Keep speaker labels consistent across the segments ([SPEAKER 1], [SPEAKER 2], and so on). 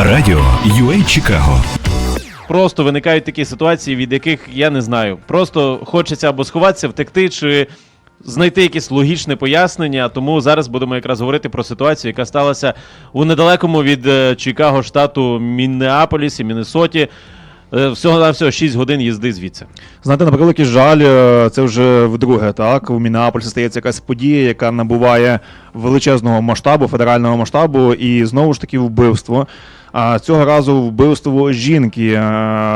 [SPEAKER 1] Радіо UA Чикаго.
[SPEAKER 2] Просто виникають такі ситуації, від яких я не знаю. Просто хочеться або сховатися, втекти, чи знайти якесь логічне пояснення. Тому зараз будемо якраз говорити про ситуацію, яка сталася у недалекому від е, Чикаго штату Міннеаполісі, Міннесоті. Е, Всього на всього 6 годин їзди звідси.
[SPEAKER 3] Знаєте, на превеликий жаль, е, це вже вдруге, так. У Мінneаполісі стається якась подія, яка набуває величезного масштабу, федерального масштабу, і знову ж таки вбивство. А цього разу вбивство жінки, е,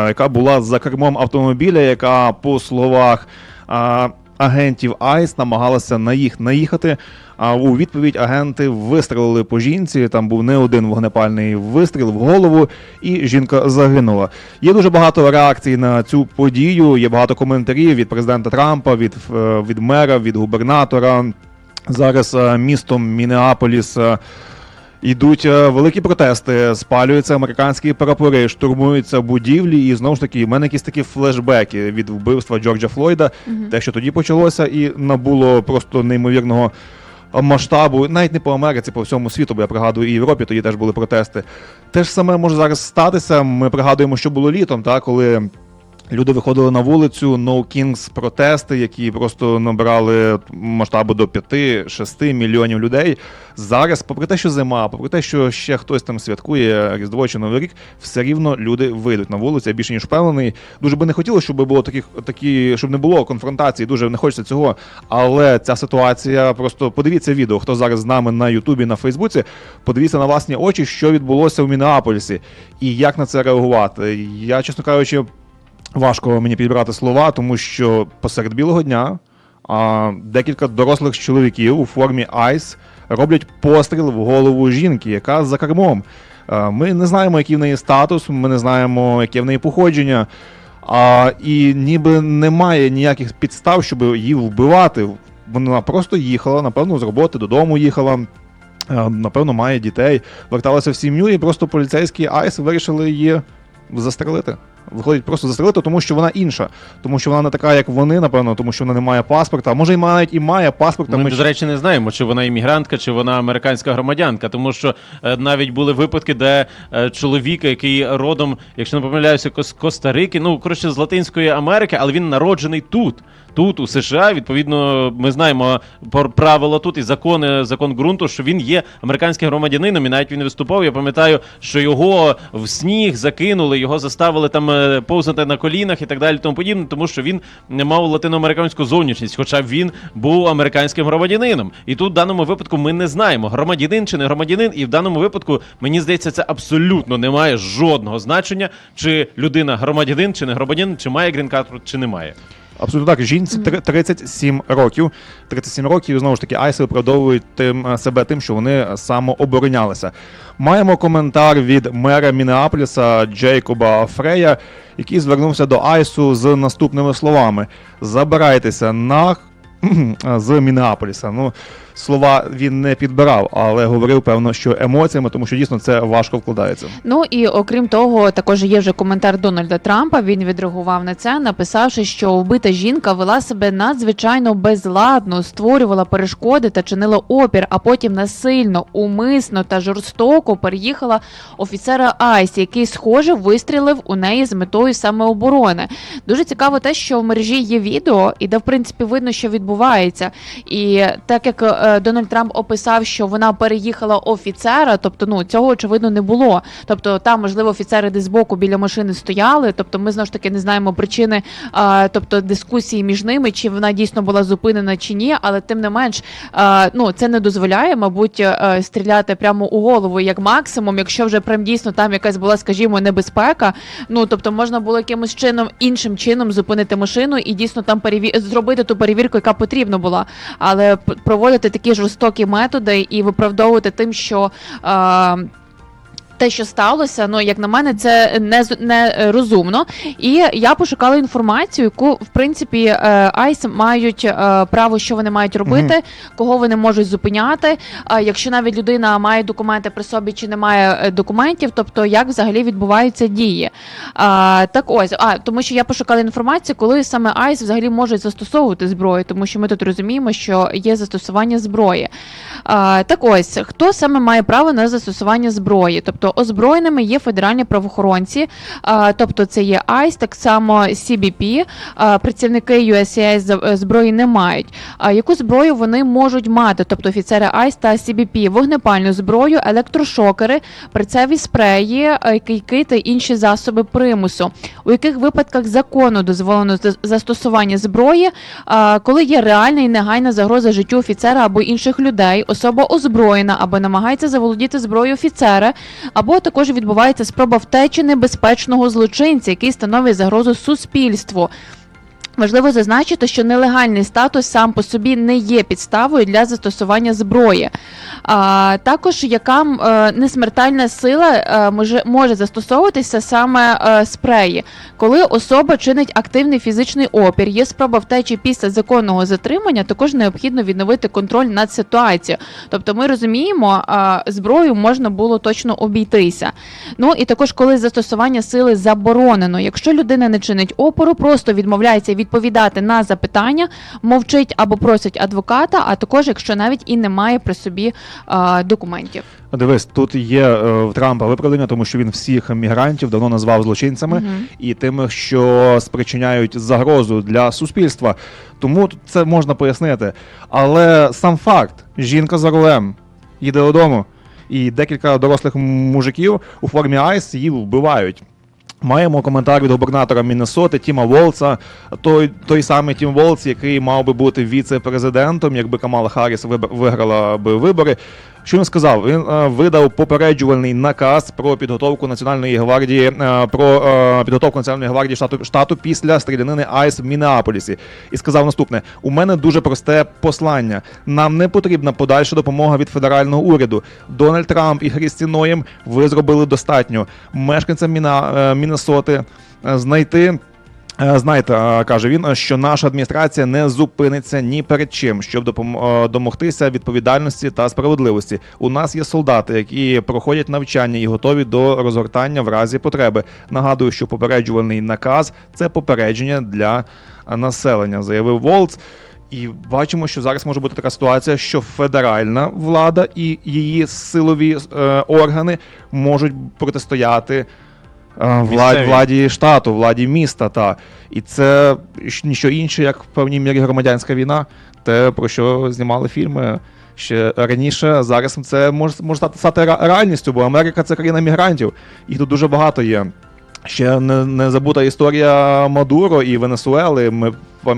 [SPEAKER 3] яка була за кермом автомобіля, яка, по словах а, агентів ICE, намагалася на їх наїхати. А у відповідь агенти вистрелили по жінці. Там був не один вогнепальний вистріл в голову, і жінка загинула. Є дуже багато реакцій на цю подію. Є багато коментарів від президента Трампа, від, е, від мера, від губернатора. Зараз е, містом Мінеаполіс. Йдуть е, великі протести, спалюються американські прапори, штурмуються будівлі, і знову ж таки, в мене якісь такі флешбеки від вбивства Джорджа Флойда, те, що тоді почалося, і набуло просто неймовірного масштабу, навіть не по Америці, по всьому світу, бо я пригадую, і в Європі тоді теж були протести. Те ж саме може зараз статися. Ми пригадуємо, що було літом, та, коли. Люди виходили на вулицю, No Kings протести, які просто набрали масштабу до 5-6 мільйонів людей. Зараз, попри те, що зима, попри те, що ще хтось там святкує Різдво чи Новий рік, все рівно люди вийдуть на вулицю. Я більше ніж впевнений. Дуже би не хотілося, щоб було таких такі, щоб не було конфронтації. Дуже не хочеться цього. Але ця ситуація просто подивіться відео, хто зараз з нами на Ютубі, на Фейсбуці. Подивіться на власні очі, що відбулося в Мінеаполісі і як на це реагувати. Я, чесно кажучи. Важко мені підбирати слова, тому що посеред білого дня а, декілька дорослих чоловіків у формі Айс роблять постріл в голову жінки, яка за кермом. Ми не знаємо, який в неї статус, ми не знаємо, яке в неї походження. А, і ніби немає ніяких підстав, щоб її вбивати. Вона просто їхала, напевно, з роботи додому їхала. Напевно, має дітей, верталася в сім'ю, і просто поліцейські Айс вирішили її застрелити. Виходить, просто застрелити, тому що вона інша, тому що вона не така, як вони, напевно, тому що вона не має паспорта. А може, і навіть і має паспорта.
[SPEAKER 2] Ми,
[SPEAKER 3] ми
[SPEAKER 2] до речі, не знаємо, чи вона іммігрантка, чи вона американська громадянка, тому що е, навіть були випадки, де е, чоловік, який родом, якщо не помиляюся, з Коста-Рики, ну коротше з Латинської Америки, але він народжений тут. Тут, у США, відповідно, ми знаємо про правила тут і закони, закон ґрунту, що він є американським громадянином, і навіть він виступав. Я пам'ятаю, що його в сніг закинули, його заставили там повзати на колінах і так далі, тому подібне, тому що він не мав латиноамериканську зовнішність, хоча він був американським громадянином. І тут в даному випадку ми не знаємо, громадянин чи не громадянин, і в даному випадку мені здається, це абсолютно не має жодного значення, чи людина громадянин, чи не громадянин, чи має грін-карту, чи не має.
[SPEAKER 3] Абсолютно так. Жінці три- 37 років. 37 років, знову ж таки, Айси виправдовують тим е, себе тим, що вони самооборонялися. Маємо коментар від мера Мінеаполіса Джейкоба Фрея, який звернувся до Айсу з наступними словами: Забирайтеся на з Мінеаполіса. Ну, слова він не підбирав, але говорив, певно, що емоціями, тому що дійсно це важко вкладається.
[SPEAKER 4] Ну і окрім того, також є вже коментар Дональда Трампа. Він відреагував на це, написавши, що вбита жінка вела себе надзвичайно безладно, створювала перешкоди та чинила опір, а потім насильно, умисно та жорстоко переїхала офіцера Айс, який, схоже, вистрілив у неї з метою самооборони. Дуже цікаво те, що в мережі є відео, і де в принципі видно, що відбувається. І так як е, Дональд Трамп описав, що вона переїхала офіцера, тобто ну цього очевидно не було. Тобто там, можливо, офіцери десь збоку біля машини стояли. Тобто, ми знову ж таки не знаємо причини, тобто дискусії між ними, чи вона дійсно була зупинена чи ні, але тим не менш, ну це не дозволяє, мабуть, е, стріляти прямо у голову як максимум, якщо вже прям дійсно там якась була, скажімо, небезпека. Ну тобто можна було якимось чином іншим чином зупинити машину і дійсно там переві... зробити ту перевірку, яка потрібна була. Але проводити такі жорстокі методи і виправдовувати тим, що. Е, те, що сталося, ну як на мене, це не не розумно. І я пошукала інформацію, яку в принципі е, Айс мають е, право, що вони мають робити, кого вони можуть зупиняти. Якщо навіть людина має документи при собі чи не має е, документів, тобто як взагалі відбуваються дії. А, так ось, а тому що я пошукала інформацію, коли саме Айс взагалі можуть застосовувати зброю, тому що ми тут розуміємо, що є застосування зброї. А, так ось, хто саме має право на застосування зброї? Тобто Тобто озброєними є федеральні правоохоронці, тобто це є ICE, так само CBP, працівники USCIS е, зброї не мають. Яку зброю вони можуть мати? Тобто офіцери ICE та CBP, вогнепальну зброю, електрошокери, прицеві спреї, е, кийки та інші засоби примусу. У яких випадках закону дозволено за- застосування зброї, коли є реальна і негайна загроза життю офіцера або інших людей, особа озброєна або намагається заволодіти зброєю офіцера, або також відбувається спроба втечі небезпечного злочинця, який становить загрозу суспільству. Важливо зазначити, що нелегальний статус сам по собі не є підставою для застосування зброї. А, також яка е, несмертельна сила е, може, може застосовуватися саме е, спреї, коли особа чинить активний фізичний опір, є спроба втечі після законного затримання, також необхідно відновити контроль над ситуацією. Тобто ми розуміємо, зброю можна було точно обійтися. Ну і також, коли застосування сили заборонено, якщо людина не чинить опору, просто відмовляється відповідати на запитання, мовчить або просить адвоката, а також якщо навіть і не має при собі е, документів.
[SPEAKER 3] Дивись, тут є е, в Трампа виправдання, тому що він всіх мігрантів давно назвав злочинцями
[SPEAKER 4] Мгм.
[SPEAKER 3] і тими, що спричиняють загрозу для суспільства. Тому тут це можна пояснити. Але сам факт: жінка за рулем їде додому, і декілька дорослих мужиків у формі Айс її вбивають. Маємо коментар від губернатора Міннесоти Тіма Волца, той, той самий Тім Волц, який мав би бути віце-президентом, якби Камала Харріс виграла би вибори. Що він сказав? Він е, видав попереджувальний наказ про підготовку Національної гвардії, е, про е, підготовку Національної гвардії штату штату після стрілянини Айс в Мінеаполісі. І сказав наступне: у мене дуже просте послання. Нам не потрібна подальша допомога від федерального уряду. Дональд Трамп і Хрісті Ноєм ви зробили достатньо. Мешканцям Міна, Міннесоти е, знайти. Е, Знаєте, е, каже він, що наша адміністрація не зупиниться ні перед чим, щоб е, домогтися відповідальності та справедливості. У нас є солдати, які проходять навчання і готові до розгортання в разі потреби. Нагадую, що попереджувальний наказ це попередження для населення, заявив Волц. І бачимо, що зараз може бути така ситуація, що федеральна влада і її силові е, органи можуть протистояти владі, владі штату, владі міста. Та. І це ніщо інше, як в певній мірі громадянська війна, те, про що знімали фільми. Ще раніше, зараз це може, може стати, стати реальністю, бо Америка це країна мігрантів. Їх тут дуже багато є. Ще не, не забута історія Мадуро і Венесуели. Ми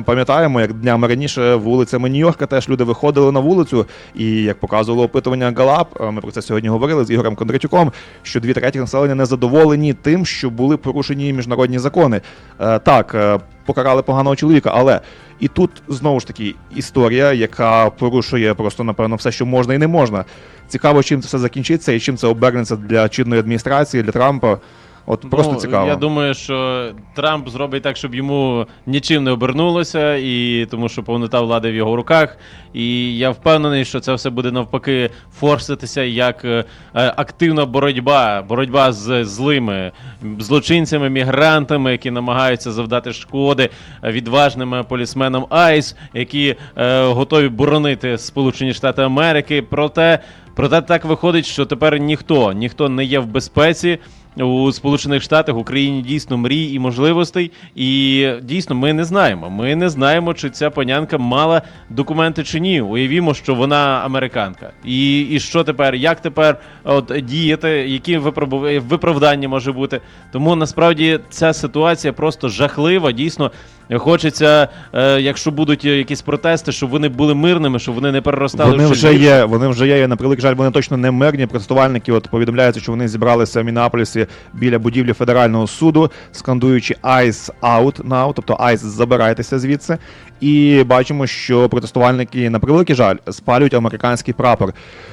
[SPEAKER 3] пам'ятаємо, як днями раніше вулицями Нью-Йорка теж люди виходили на вулицю, і як показувало опитування Галап, ми про це сьогодні говорили з Ігорем Кондратюком, що дві треті населення не задоволені тим, що були порушені міжнародні закони. Е, так, е, покарали поганого чоловіка, але і тут знову ж таки історія, яка порушує просто напевно все, що можна і не можна. Цікаво, чим це все закінчиться і чим це обернеться для чинної адміністрації, для Трампа. От просто
[SPEAKER 2] ну,
[SPEAKER 3] цікаво.
[SPEAKER 2] Я думаю, що Трамп зробить так, щоб йому нічим не обернулося, і тому що повнота влади в його руках. І я впевнений, що це все буде навпаки форситися як е, активна боротьба, боротьба з злими злочинцями, мігрантами, які намагаються завдати шкоди відважним полісменам Айс, які е, готові боронити Сполучені Штати Америки. Проте, проте так виходить, що тепер ніхто, ніхто не є в безпеці у Сполучених Штатах, Україні дійсно мрій і можливостей. І дійсно ми не знаємо. Ми не знаємо, чи ця панянка мала документи чи ні. Уявімо, що вона американка. І, і що тепер? Як тепер от діяти? Які виправ- виправдання може бути? Тому насправді ця ситуація просто жахлива. Дійсно. Хочеться, е, якщо будуть якісь протести, щоб вони були мирними, щоб вони не переростали
[SPEAKER 3] Вони
[SPEAKER 2] в
[SPEAKER 3] вже є, вони вже є. На превеликий жаль, вони точно не мирні. Протестувальники от повідомляються, що вони зібралися в Мінneаполісі біля будівлі федерального суду, скандуючи «Ice out now», тобто «Ice, забирайтеся звідси. І бачимо, що протестувальники на превеликий жаль спалюють американський прапор.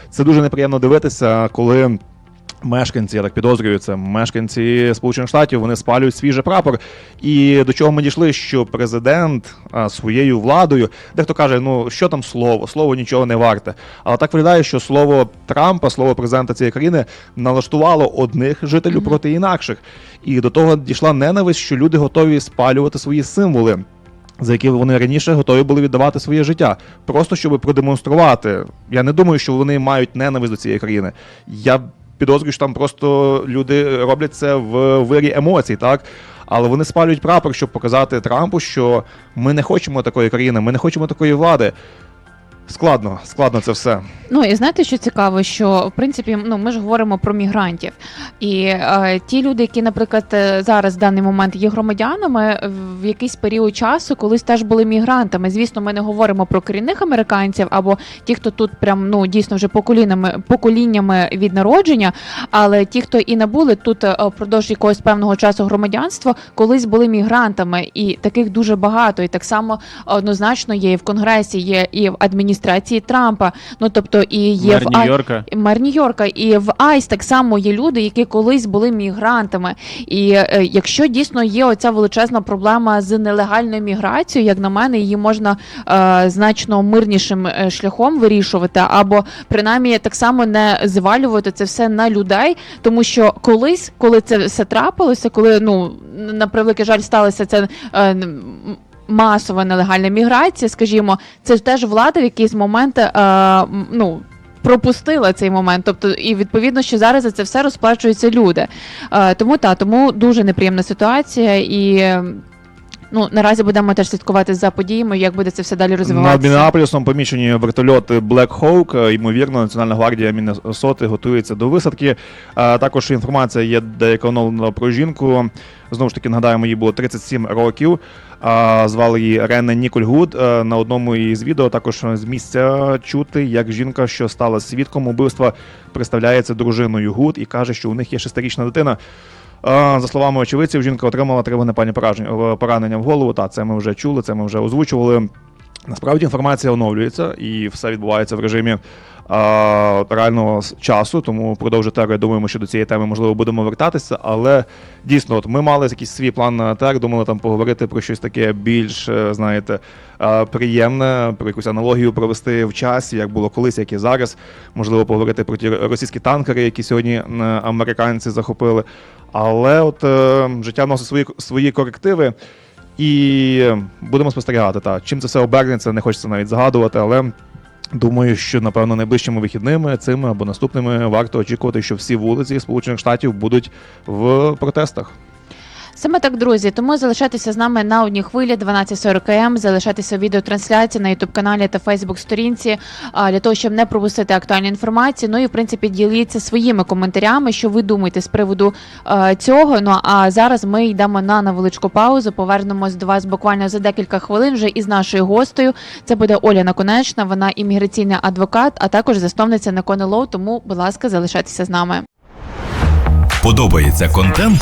[SPEAKER 3] Це дуже неприємно дивитися, коли. Мешканці, я так підозрюю, це мешканці Сполучених Штатів, вони спалюють свіжий прапор. І до чого ми дійшли, що президент а, своєю владою, дехто каже, ну що там слово, слово нічого не варте. Але так виглядає, що слово Трампа, слово президента цієї країни налаштувало одних жителів проти інакших. І до того дійшла ненависть, що люди готові спалювати свої символи. За які вони раніше готові були віддавати своє життя, просто щоб продемонструвати. Я не думаю, що вони мають ненависть до цієї країни. Я підозрюю, що там просто люди роблять це в вирі емоцій, так? Але вони спалюють прапор, щоб показати Трампу, що ми не хочемо такої країни, ми не хочемо такої влади. Складно, складно це все.
[SPEAKER 4] Ну і знаєте, що цікаво, що в принципі, ну ми ж говоримо про мігрантів, і е, ті люди, які, наприклад, е, зараз в даний момент є громадянами, в якийсь період часу колись теж були мігрантами. Звісно, ми не говоримо про корінних американців або ті, хто тут прям ну дійсно вже поколіннями поколіннями від народження. Але ті, хто і не були тут е, впродовж якогось певного часу громадянства, колись були мігрантами, і таких дуже багато. І так само однозначно є і в конгресі, є і в адміністрації Трампа. Ну тобто і є
[SPEAKER 2] Мер
[SPEAKER 4] в
[SPEAKER 2] Нью-Йорка.
[SPEAKER 4] Мер Нью-Йорка і в Айс так само є люди, які колись були мігрантами. І е, якщо дійсно є оця величезна проблема з нелегальною міграцією, як на мене, її можна е, значно мирнішим е, шляхом вирішувати, або принаймні так само не звалювати це все на людей, тому що колись, коли це все трапилося, коли ну на превеликий жаль сталося це. Е, Масова нелегальна міграція, скажімо, це ж теж влада в якийсь момент е, ну, пропустила цей момент. Тобто, і відповідно, що зараз за це все розплачуються люди. Е, тому та тому дуже неприємна ситуація і. Ну, наразі будемо теж слідкувати за подіями, як буде це все далі
[SPEAKER 3] Над
[SPEAKER 4] розвиватися.
[SPEAKER 3] Мінеаполісом поміщені вертольоти Black Hawk. Ймовірно, Національна гвардія Міннесоти готується до висадки. Е, Також інформація є деяка оновлена про жінку. Знову ж таки, нагадаємо, їй було 37 років. А, Звали її Рене Ніколь Гуд. На одному із відео також з місця чути, як жінка, що стала свідком убивства, представляється дружиною Гуд і каже, що у них є шестирічна дитина. За словами очевидців, жінка отримала пані пораження- поранення в голову. Та це ми вже чули, це ми вже озвучували. Насправді інформація оновлюється і все відбувається в режимі а, реального часу, тому впродовж етеру, я думаю, ще до цієї теми можливо будемо вертатися. Але дійсно, от ми мали якийсь свій план на етер, думали там поговорити про щось таке більш, е, знаєте, приємне, про якусь аналогію провести в часі, як було колись, як і зараз. Можливо, поговорити про ті російські танкери, які сьогодні американці захопили. Але от е, життя вносить свої, свої корективи. І будемо спостерігати. Та чим це все обернеться, не хочеться навіть згадувати, але думаю, що напевно найближчими вихідними цими або наступними варто очікувати, що всі вулиці Сполучених Штатів будуть в протестах.
[SPEAKER 4] Саме так, друзі. Тому залишайтеся з нами на одній хвилі 12.40 м. Залишайтеся у відеотрансляції на youtube каналі та Facebook сторінці для того, щоб не пропустити актуальну інформацію. Ну і в принципі діліться своїми коментарями, що ви думаєте з приводу е, цього. Ну а зараз ми йдемо на невеличку паузу. Повернемось до вас буквально за декілька хвилин вже із нашою гостею. Це буде Оля Наконечна. Вона імміграційний адвокат, а також засновниця на Лоу. Тому, будь ласка, залишайтеся з нами.
[SPEAKER 1] Подобається контент?